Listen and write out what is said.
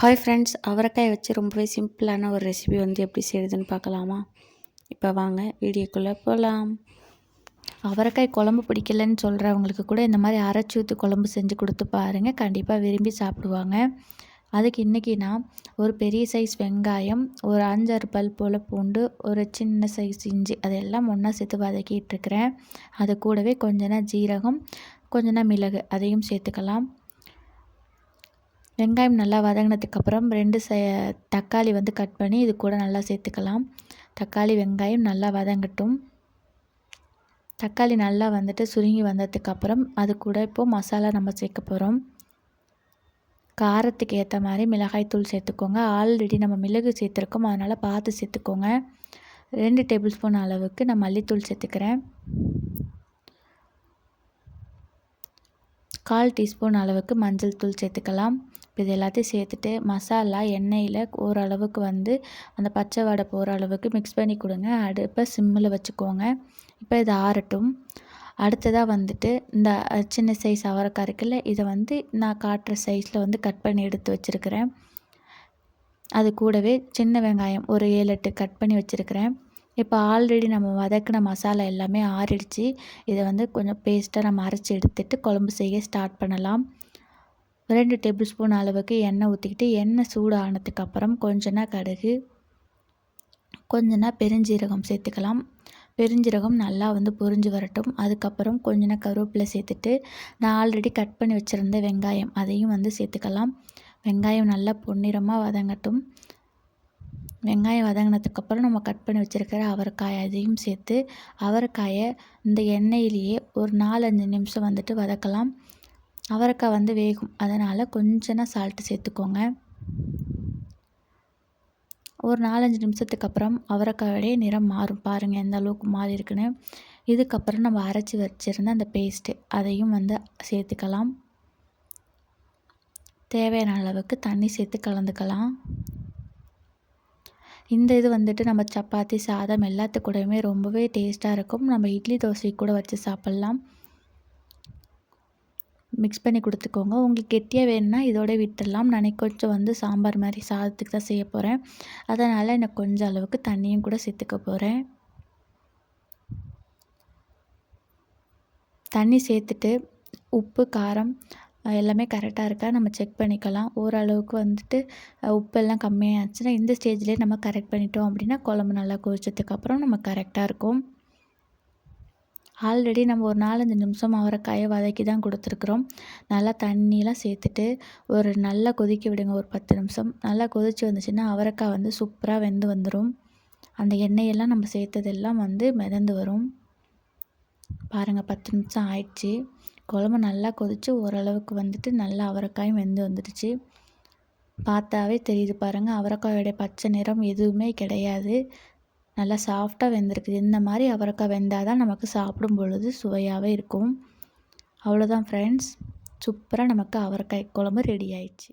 Hi friends அவரைக்காய் வச்சு ரொம்பவே சிம்பிளான ஒரு ரெசிபி வந்து எப்படி செய்யுதுன்னு பார்க்கலாமா? இப்போ வாங்க வீடியோக்குள்ளே போகலாம் அவரைக்காய் குழம்பு பிடிக்கலன்னு சொல்கிறவங்களுக்கு கூட இந்த மாதிரி அரைச்சி ஊற்றி குழம்பு செஞ்சு கொடுத்து பாருங்கள் கண்டிப்பாக விரும்பி சாப்பிடுவாங்க. அதுக்கு இன்றைக்கி நான் ஒரு பெரிய சைஸ் வெங்காயம் ஒரு அஞ்சாறு பல் போல் பூண்டு ஒரு சின்ன சைஸ் இஞ்சி அதெல்லாம் ஒன்றா சேர்த்து வதக்கிட்டுருக்கிறேன் அது கூடவே கொஞ்ச ஜீரகம் கொஞ்ச மிளகு அதையும் சேர்த்துக்கலாம். வெங்காயம் நல்லா வதங்கினதுக்கப்புறம் ரெண்டு ச தக்காளி வந்து கட் பண்ணி இது கூட நல்லா சேர்த்துக்கலாம். தக்காளி வெங்காயம் நல்லா வதங்கட்டும். தக்காளி நல்லா வந்துட்டு சுருங்கி வந்ததுக்கப்புறம் அது கூட இப்போது மசாலா நம்ம சேர்க்க போகிறோம் காரத்துக்கு ஏற்ற மாதிரி மிளகாய் தூள் சேர்த்துக்கோங்க. ஆல்ரெடி நம்ம மிளகு சேர்த்துருக்கோம். அதனால் பார்த்து சேர்த்துக்கோங்க. ரெண்டு டேபிள் ஸ்பூன் அளவுக்கு நான் மல்லித்தூள் சேர்த்துக்கிறேன். கால் டீஸ்பூன் அளவுக்கு மஞ்சள் தூள் சேர்த்துக்கலாம். இப்போ இது எல்லாத்தையும் சேர்த்துட்டு மசாலா எண்ணெயில் ஓரளவுக்கு வந்து அந்த பச்சை வடை போகிற அளவுக்கு மிக்ஸ் பண்ணி கொடுங்க. அடுப்பை சிம்மில் வச்சுக்கோங்க. இப்போ இது ஆறட்டும். அடுத்ததாக வந்துட்டு இந்த சின்ன சைஸ் அவரைக்காய் இருக்குல்ல இதை வந்து நான் காட்டுற சைஸில் வந்து கட் பண்ணி எடுத்து வச்சுருக்கிறேன். அது கூடவே சின்ன வெங்காயம் ஒரு ஏழு எட்டு கட் பண்ணி வச்சுருக்கிறேன். இப்போ ஆல்ரெடி நம்ம வதக்கின மசாலா எல்லாமே ஆறிடுச்சு. இதை வந்து கொஞ்சம் பேஸ்ட்டாக நம்ம அரைச்சி எடுத்துட்டு குழம்பு செய்ய ஸ்டார்ட் பண்ணலாம். ரெண்டு டேபிள் ஸ்பூன் அளவுக்கு எண்ணெய் ஊற்றிக்கிட்டு எண்ணெய் சூடு ஆனதுக்கப்புறம் கொஞ்சனா கடுகு கொஞ்சனா பெருஞ்சீரகம் சேர்த்துக்கலாம். பெருஞ்சீரகம் நல்லா வந்து பொரிஞ்சு வரட்டும். அதுக்கப்புறம் கொஞ்சனா கருவேப்பிலை சேர்த்துட்டு நான் ஆல்ரெடி கட் பண்ணி வச்சுருந்த வெங்காயம் அதையும் வந்து சேர்த்துக்கலாம். வெங்காயம் நல்லா பொன்னிறமாக வதங்கட்டும். வெங்காயம் வதங்கினதுக்கப்புறம் நம்ம கட் பண்ணி வச்சுருக்கிற அவரைக்காய் அதையும் சேர்த்து அவரைக்காயை இந்த எண்ணெயிலேயே ஒரு நாலஞ்சு நிமிஷம் வந்துட்டு வதக்கலாம். அவரைக்காய் வந்து வேகும். அதனால் கொஞ்சனா சால்ட்டு சேர்த்துக்கோங்க. ஒரு நாலஞ்சு நிமிஷத்துக்கு அப்புறம் அவரைக்காயோடைய நிறம் மாறும். பாருங்கள் எந்த அளவுக்கு மாறி இருக்குன்னு. இதுக்கப்புறம் நம்ம அரைச்சி வச்சுருந்த அந்த பேஸ்ட்டு அதையும் வந்து சேர்த்துக்கலாம். தேவையான அளவுக்கு தண்ணி சேர்த்து கலந்துக்கலாம். இந்த இது வந்துட்டு நம்ம சப்பாத்தி சாதம் எல்லாத்து கூடயுமே ரொம்பவே டேஸ்ட்டாக இருக்கும். நம்ம இட்லி தோசை கூட வச்சு சாப்பிட்லாம். மிக்ஸ் பண்ணி கொடுத்துக்கோங்க. உங்களுக்கு கெட்டியாக வேணும்னா இதோட விட்டுடலாம். நான் கொஞ்சம் வந்து சாம்பார் மாதிரி சாதத்துக்கு தான் செய்ய போகிறேன் அதனால் எனக்கு கொஞ்சம் அளவுக்கு தண்ணியும் கூட சேர்த்துக்க போகிறேன் தண்ணி சேர்த்துட்டு உப்பு காரம் எல்லாமே கரெக்டாக இருக்கா? நம்ம செக் பண்ணிக்கலாம். ஓரளவுக்கு வந்துட்டு உப்பெல்லாம் கம்மியாச்சுன்னா இந்த ஸ்டேஜ்லேயே நம்ம கரெக்ட் பண்ணிட்டோம் அப்படின்னா குழம்பு நல்லா கொதிச்சதுக்கப்புறம் நம்ம கரெக்டாக இருக்கும். ஆல்ரெடி நம்ம ஒரு நாலஞ்சு நிமிஷம் அவரைக்காயை வதக்கி தான் கொடுத்துருக்குறோம். நல்லா தண்ணியெலாம் சேர்த்துட்டு ஒரு நல்லா கொதிக்க விடுங்க ஒரு பத்து நிமிஷம். நல்லா கொதித்து வந்துச்சுன்னா அவரைக்காய் வந்து சூப்பராக வெந்து வந்துடும் அந்த எண்ணெயெல்லாம் நம்ம சேர்த்ததெல்லாம் வந்து மிதந்து வரும். பாருங்கள் பத்து நிமிஷம் ஆயிடுச்சு. குழம்பு நல்லா கொதித்து ஓரளவுக்கு வந்துட்டு நல்லா அவரைக்காயும் வெந்து வந்துடுச்சு. பார்த்தாவே தெரியுது பாருங்கள் அவரைக்காயோடைய பச்சை நிறம் எதுவுமே கிடையாது. நல்லா சாஃப்டாக வெந்திருக்குது. இந்த மாதிரி அவரைக்காய் வெந்தால் தான் நமக்கு சாப்பிடும் பொழுது சுவையாகவே இருக்கும். அவ்வளோதான் ஃப்ரெண்ட்ஸ் சூப்பராக நமக்கு அவரைக்காய் குழம்பு ரெடி ஆயிடுச்சு.